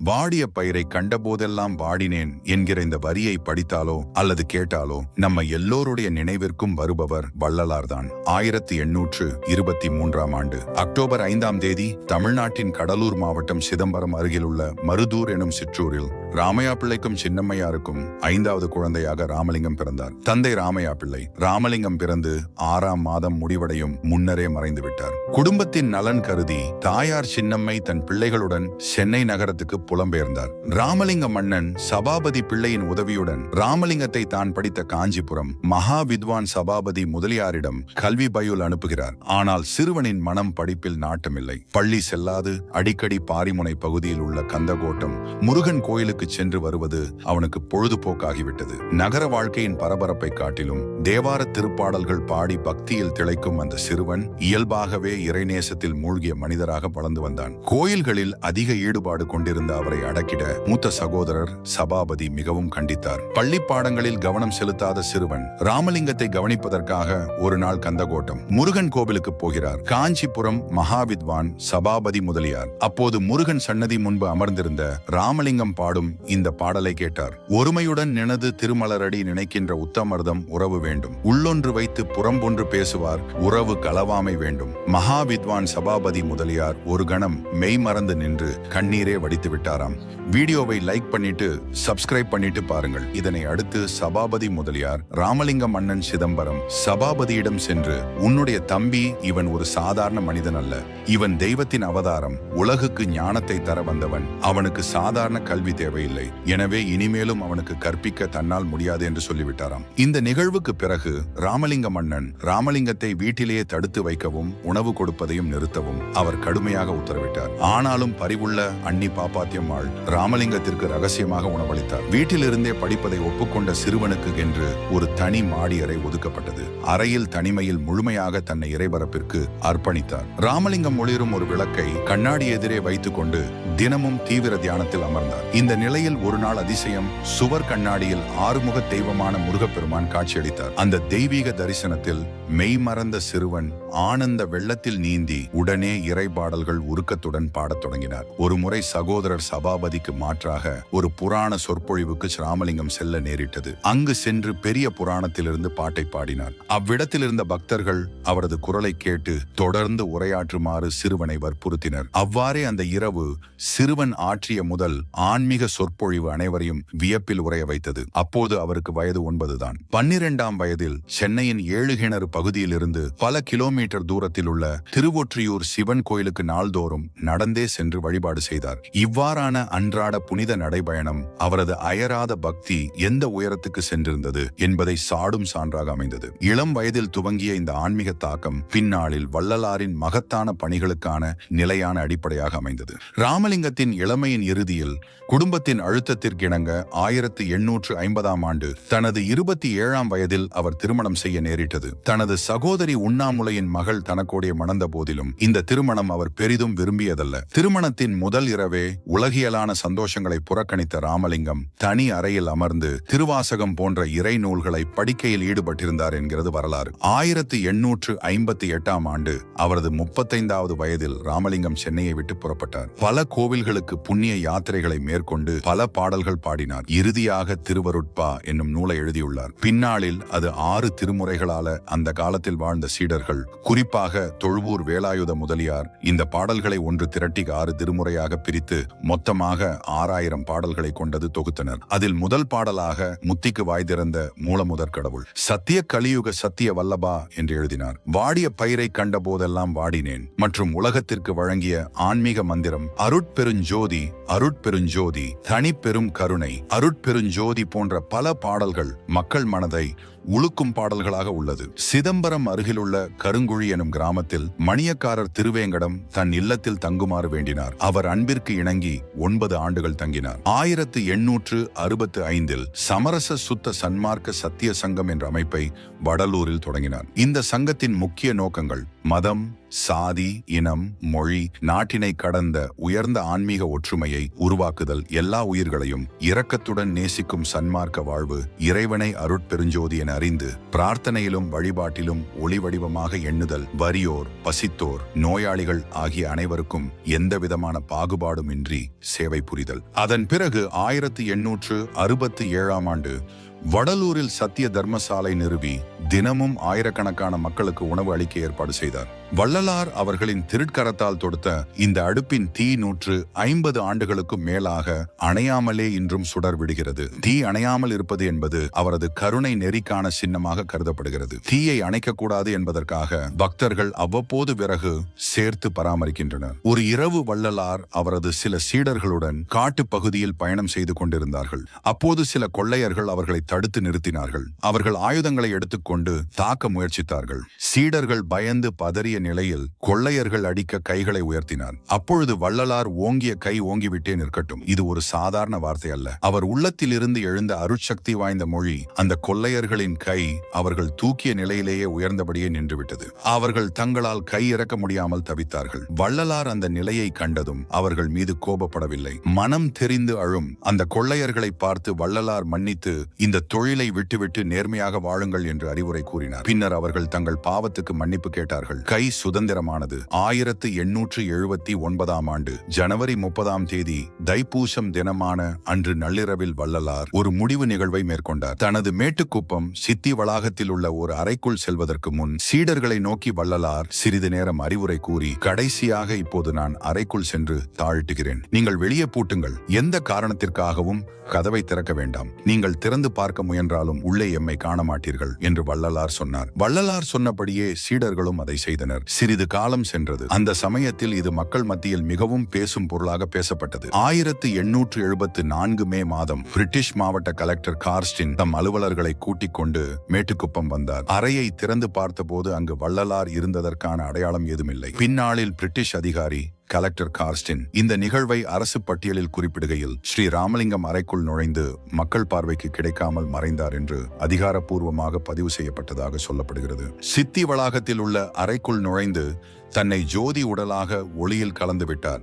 வாடிய பயிரை கண்டபோதெல்லாம் வாடினேன் என்கிற இந்த வரியை படித்தாலோ அல்லது கேட்டாலோ நம்ம எல்லோருடைய நினைவிற்கும் வருபவர் வள்ளலார்தான். ஆயிரத்தி எண்ணூற்று இருபத்தி மூன்றாம் ஆண்டு அக்டோபர் ஐந்தாம் தேதி தமிழ்நாட்டின் கடலூர் மாவட்டம் சிதம்பரம் அருகிலுள்ள மருதூர் எனும் சிற்றூரில் ராமையா பிள்ளைக்கும் சின்னம்மையாருக்கும் ஐந்தாவது குழந்தையாக ராமலிங்கம் பிறந்தார். தந்தை ராமையா பிள்ளை ராமலிங்கம் பிறந்து ஆறாம் மாதம் முடிவடையும் முன்னரே மறைந்து விட்டார் குடும்பத்தின் நலன் கருதி தாயார் சின்னம்மை தன் பிள்ளைகளுடன் சென்னை நகரத்துக்கு புலம்பெயர்ந்தார். ராமலிங்க மன்னன் சபாபதி பிள்ளையின் உதவியுடன் ராமலிங்கத்தை தான் படித்த காஞ்சிபுரம் மகா வித்வான் சபாபதி முதலியாரிடம் கல்வி பயுல் அனுப்புகிறார். ஆனால் சிறுவனின் மனம் படிப்பில் நாட்டமில்லை. பள்ளி செல்லாது அடிக்கடி பாரிமுனை பகுதியில் உள்ள கந்தகோட்டம் முருகன் கோயிலுக்கு சென்று வருவது அவனுக்கு பொழுதுபோக்காகிவிட்டது. நகர வாழ்க்கையின் பரபரப்பை காட்டிலும் தேவார திருப்பாடல்கள் பாடி பக்தியில் திளைக்கும் அந்த சிறுவன் இயல்பாகவே இறைநேசத்தில் மூழ்கிய மனிதராக வளர்ந்து வந்தான். கோயில்களில் அதிக ஈடுபாடு கொண்டிருந்த அவரை அடக்கிட மூத்த சகோதரர் சபாபதி மிகவும் கண்டித்தார். பள்ளி பாடங்களில் கவனம் செலுத்தாத சிறுவன் ராமலிங்கத்தை கவனிப்பதற்காக ஒரு நாள் கந்தகோட்டம் முருகன் கோவிலுக்கு போகிறார். காஞ்சிபுரம் மகாவித்வான் சபாபதி முதலியார். அப்போது முருகன் சன்னதி முன்பு அமர்ந்திருந்த ராமலிங்கம் பாடும் இந்த பாடலை கேட்டார். ஒருமையுடன் நினது திருமலரடி நினைக்கின்ற உத்தமர்தம் உறவு வேண்டும். உள்ளொன்று வைத்து புறம்பொன்று பேசுவார் உறவு களவாமை வேண்டும். மகாவித்வான் சபாபதி முதலியார் ஒரு கணம் மெய் மறந்து நின்று கண்ணீரே வடித்து விட்டாராம். வீடியோவை லைக் பண்ணிட்டு சப்ஸ்கிரைப் பண்ணிட்டு பாருங்கள். இதனை அடுத்து சபாபதி முதலியார் ராமலிங்கம் அண்ணன் சிதம்பரம் சபாபதியிடம் சென்று உன்னுடைய தம்பி இவன் ஒரு சாதாரண மனிதன் அல்ல. இவன் தெய்வத்தின் அவதாரம் உலகுக்கு ஞானத்தை தர வந்தவன். அவனுக்கு சாதாரண கல்வி தேவை. தேவையில்லை. எனவே இனிமேலும் அவனுக்கு கற்பிக்க தன்னால் முடியாது என்று சொல்லிவிட்டாராம். இந்த நிகழ்வுக்கு பிறகு ராமலிங்க மன்னன் ராமலிங்கத்தை வீட்டிலேயே தடுத்து வைக்கவும் உணவு கொடுப்பதையும் நிறுத்தவும் அவர் கடுமையாக உத்தரவிட்டார். ஆனாலும் பரிவுள்ள அன்னி பாப்பாத்தியம்மாள் ராமலிங்கத்திற்கு ரகசியமாக உணவளித்தார். வீட்டிலிருந்தே படிப்பதை ஒப்புக்கொண்ட சிறுவனுக்கு என்று ஒரு தனி மாடி அறை ஒதுக்கப்பட்டது. அறையில் தனிமையில் முழுமையாக தன்னை இறைபரப்பிற்கு அர்ப்பணித்தார். ராமலிங்கம் ஒளிரும் ஒரு விளக்கை கண்ணாடி எதிரே வைத்துக்கொண்டு தினமும் தீவிர தியானத்தில் அமர்ந்தார். இந்த நிலையில் ஒரு நாள் அதிசயம் சுவர் கண்ணாடியில் ஆறுமுக தெய்வமான முருகப்பெருமான் காட்சியளித்தார். அந்த தெய்வீக தரிசனத்தில் மெய்மறந்த சிறுவன் ஆனந்த வெள்ளத்தில் நீந்தி உடனே இறைபாடல்கள் உருக்கத்துடன் பாடத் தொடங்கினார். ஒரு முறை சகோதரர் சபாபதிக்கு மாற்றாக ஒரு புராண சொற்பொழிவுக்கு ராமலிங்கம் செல்ல நேரிட்டது. அங்கு சென்று பெரிய புராணத்திலிருந்து பாட்டை பாடினார். அவ்விடத்தில் இருந்த பக்தர்கள் அவரது குரலை கேட்டு தொடர்ந்து உரையாற்றுமாறு சிறுவனை வற்புறுத்தினர். அவ்வாறே அந்த இரவு சிறுவன் ஆற்றிய முதல் ஆன்மீக சொற்பொழிவு அனைவரையும் வியப்பில் உரைய வைத்தது. அப்போது அவருக்கு வயது ஒன்பதுதான். பன்னிரெண்டாம் வயதில் சென்னையின் ஏழுகிணறு பகுதியிலிருந்து பகுதியில் இருந்து பல கிலோமீட்டர் தூரத்தில் உள்ள திருவொற்றியூர் சிவன் கோயிலுக்கு நாள்தோறும் நடந்தே சென்று வழிபாடு செய்தார். இவ்வாறான அன்றாட புனித நடைபயணம் அவரது அயராத பக்தி எந்த உயரத்துக்கு சென்றிருந்தது என்பதை சாடும் சான்றாக அமைந்தது. இளம் வயதில் துவங்கிய இந்த ஆன்மீக தாக்கம் பின்னாளில் வள்ளலாரின் மகத்தான பணிகளுக்கான நிலையான அடிப்படையாக அமைந்தது. ராமலிங்கத்தின் இளமையின் இறுதியில் குடும்பத்தின் அழுத்தத்திற்கிணங்க ஆயிரத்தி எண்ணூற்று ஐம்பதாம் ஆண்டு தனது இருபத்தி ஏழாம் வயதில் அவர் திருமணம் செய்ய நேரிட்டது. தனது சகோதரி உண்ணாமுலையின் மகள் தனக்கோடைய மணந்த போதிலும் இந்த திருமணம் அவர் பெரிதும் விரும்பியதல்ல. திருமணத்தின் முதல் இரவே உலகியலான சந்தோஷங்களை புறக்கணித்த ராமலிங்கம் தனி அறையில் அமர்ந்து திருவாசகம் போன்ற இறை நூல்களை படிக்கையில் ஈடுபட்டிருந்தார் என்கிறது வரலாறு. ஆயிரத்தி எண்ணூற்று ஐம்பத்தி எட்டாம் ஆண்டு அவரது முப்பத்தைந்தாவது வயதில் ராமலிங்கம் சென்னையை விட்டு புறப்பட்டார். பல கோவில்களுக்கு புண்ணிய யாத்திரைகளை மேற்கொண்டு பல பாடல்கள் பாடினார். இறுதியாக திருவருட்பா என்னும் நூலை எழுதியுள்ளார். பின்னாளில் அது ஆறு திருமுறைகளால அந்த காலத்தில் வாழ்ந்த சீடர்கள் குறிப்பாக தொழுவூர் வேலாயுத முதலியார் இந்த பாடல்களை ஒன்று திரட்டி ஆறு திருமுறையாக பிரித்து மொத்தமாக ஆறாயிரம் பாடல்களை கொண்டது தொகுத்தனர். அதில் முதல் பாடலாக முத்திக்கு வாய் திறந்த மூலமுதற் கடவுள் சத்திய கலியுக சத்திய வல்லபா என்று எழுதினார். வாடிய பயிரை கண்ட போதெல்லாம் வாடினேன். மற்றும் உலகத்திற்கு வழங்கிய ஆன்மீக மந்திரம் அருட்பெருஞ்சோதி அருட்பெருஞ்சோதி தனிப்பெரும் கருணை அருட்பெருஞ்சோதி போன்ற பல பாடல்கள் மக்கள் மனதை உழுக்கும் பாடல்களாக உள்ளது. சிதம்பரம் அருகிலுள்ள கருங்குழி எனும் கிராமத்தில் மணியக்காரர் திருவேங்கடம் தன் இல்லத்தில் தங்குமாறு வேண்டினார். அவர் அன்பிற்கு இணங்கி ஒன்பது ஆண்டுகள் தங்கினார். ஆயிரத்து எண்ணூற்று அறுபத்து ஐந்தில் சமரச சுத்த சன்மார்க்க சத்திய சங்கம் என்ற அமைப்பை வடலூரில் தொடங்கினார். இந்த சங்கத்தின் முக்கிய நோக்கங்கள் மதம் சாதி இனம் மொழி நாட்டினை கடந்த உயர்ந்த ஆன்மீக ஒற்றுமையை உருவாக்குதல் எல்லா உயிர்களையும் இரக்கத்துடன் நேசிக்கும் சன்மார்க்க வாழ்வு இறைவனை அருட்பெருஞ்சோதி என அறிந்து பிரார்த்தனையிலும் வழிபாட்டிலும் ஒளி வடிவமாக எண்ணுதல் வறியோர் பசித்தோர் நோயாளிகள் ஆகிய அனைவருக்கும் எந்தவிதமான பாகுபாடுமின்றி சேவை புரிதல். அதன் பிறகு ஆயிரத்தி எண்ணூற்று அறுபத்தி ஏழாம் ஆண்டு வடலூரில் சத்திய தர்மசாலை நிறுவி தினமும் ஆயிரக்கணக்கான மக்களுக்கு உணவு அளிக்க ஏற்பாடு செய்தார். வள்ளலார் அவர்களின் திருட்கரத்தால் தொடுத்த இந்த அடுப்பின் தீ நூற்று ஐம்பது ஆண்டுகளுக்கும் மேலாக அணையாமலே இன்றும் சுடர் விடுகிறது. தீ அணையாமல் இருப்பது என்பது அவரது கருணை நெறிக்கான சின்னமாக கருதப்படுகிறது. தீயை அணைக்கக்கூடாது என்பதற்காக பக்தர்கள் அவ்வப்போது விறகு சேர்த்து பராமரிக்கின்றனர். ஒரு இரவு வள்ளலார் அவரது சில சீடர்களுடன் காட்டு பகுதியில் பயணம் செய்து கொண்டிருந்தார்கள். அப்போது சில கொள்ளையர்கள் அவர்களை தடுத்து நிறுத்தினார்கள். அவர்கள் ஆயுதங்களை எடுத்துக்கொண்டு தாக்க முயற்சித்தார்கள். சீடர்கள் பயந்து பதறிய நிலையில் கொள்ளையர்கள் அடிக்க கைகளை உயர்த்தினார். அப்பொழுது வள்ளலார் ஓங்கிய கை ஓங்கிவிட்டே நிற்கட்டும். இது ஒரு சாதாரண வார்த்தை அல்ல. அவர் உள்ளத்தில் இருந்து எழுந்த அருட்சக்தி வாய்ந்த மொழி அந்த கொள்ளையர்களின் கை அவர்கள் தூக்கிய நிலையிலேயே உயர்ந்தபடியே நின்றுவிட்டது. அவர்கள் தங்களால் கை இறக்க முடியாமல் தவித்தார்கள். வள்ளலார் அந்த நிலையை கண்டதும் அவர்கள் மீது கோபப்படவில்லை. மனம் தெரிந்து அழும் அந்த கொள்ளையர்களை பார்த்து வள்ளலார் மன்னித்து இந்த தொழிலை விட்டுவிட்டு நேர்மையாக வாழுங்கள் என்று அறிவுரை கூறினார். பின்னர் அவர்கள் தங்கள் பாவத்துக்கு மன்னிப்பு கேட்டார்கள். கை சுதந்திரமானது. ஆயிரத்து எண்ணூற்று எழுபத்தி ஒன்பதாம் ஆண்டு ஜனவரி முப்பதாம் தேதி தைப்பூசம் தினமான அன்று நள்ளிரவில் வள்ளலார் ஒரு முடிவு நிகழ்வை மேற்கொண்டார். தனது மேட்டுக்குப்பம் சித்தி வளாகத்தில் உள்ள ஒரு அறைக்குள் செல்வதற்கு முன் சீடர்களை நோக்கி வள்ளலார் சிறிது நேரம் அறிவுரை கூறி கடைசியாக இப்போது நான் அறைக்குள் சென்று தாழ்த்துகிறேன். நீங்கள் வெளியே பூட்டுங்கள். எந்த காரணத்திற்காகவும் கதவை திறக்க வேண்டாம். நீங்கள் திறந்து பார்க்க முயன்றாலும் உள்ளே எம்மை காண மாட்டீர்கள் என்று வள்ளலார் சொன்னார். வள்ளலார் சொன்னபடியே சீடர்களும் அதை செய்தனர். சிறிது காலம் சென்றது. அந்த சமயத்தில் இது மக்கள் மத்தியில் மிகவும் பேசும் பொருளாக பேசப்பட்டது. ஆயிரத்து எண்ணூற்று எழுபத்து நான்கு மே மாதம் பிரிட்டிஷ் மாவட்ட கலெக்டர் கார்ஸ்டின் தம் அலுவலர்களை கூட்டிக் கொண்டு மேட்டுக்குப்பம் வந்தார். அறையை திறந்து பார்த்தபோது அங்கு வள்ளலார் இருந்ததற்கான அடையாளம் ஏதுமில்லை. பின்னாளில் பிரிட்டிஷ் அதிகாரி கலெக்டர் கார்ஸ்டின் இந்த நிகழ்வை அரசு பட்டியலில் குறிப்பிடுகையில் ஸ்ரீ ராமலிங்கம் அறைக்குள் நுழைந்து மக்கள் பார்வைக்கு கிடைக்காமல் மறைந்தார் என்று அதிகாரப்பூர்வமாக பதிவு செய்யப்பட்டதாக சொல்லப்படுகிறது. சித்தி வளாகத்தில் உள்ள அறைக்குள் நுழைந்து தன்னை ஜோதி உடலாக ஒளியில் கலந்து விட்டார்.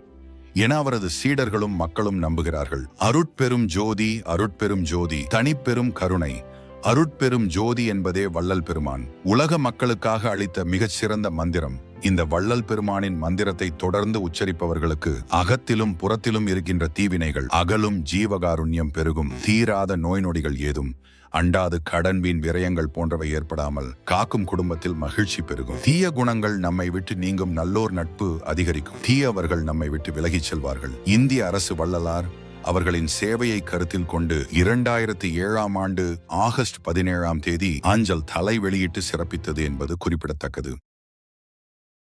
என அவரது சீடர்களும் மக்களும் நம்புகிறார்கள். அருட்பெரும் ஜோதி அருட்பெரும் ஜோதி தனிப்பெரும் கருணை அருட்பெரும் ஜோதி என்பதே வள்ளல் பெருமான். உலக மக்களுக்காக அளித்த மிகச் சிறந்த மந்திரம். இந்த வள்ளல் பெருமானின் மந்திரத்தை தொடர்ந்து உச்சரிப்பவர்களுக்கு அகத்திலும் புறத்திலும் இருக்கின்ற தீவினைகள் அகலும் ஜீவகாருண்யம் பெருகும். தீராத நோய் நொடிகள் ஏதும் அண்டாது கடன் வீண் விரயங்கள் போன்றவை ஏற்படாமல் காக்கும் குடும்பத்தில் மகிழ்ச்சி பெருகும். தீய குணங்கள் நம்மை விட்டு நீங்கும் நல்லோர் நட்பு அதிகரிக்கும். தீயவர்கள் நம்மை விட்டு விலகிச் செல்வார்கள். இந்திய அரசு வள்ளலார் அவர்களின் சேவையை கருத்தில் கொண்டு இரண்டாயிரத்தி ஏழாம் ஆண்டு ஆகஸ்ட் பதினேழாம் தேதி அஞ்சல் தலை வெளியிட்டு சிறப்பித்தது என்பது குறிப்பிடத்தக்கது.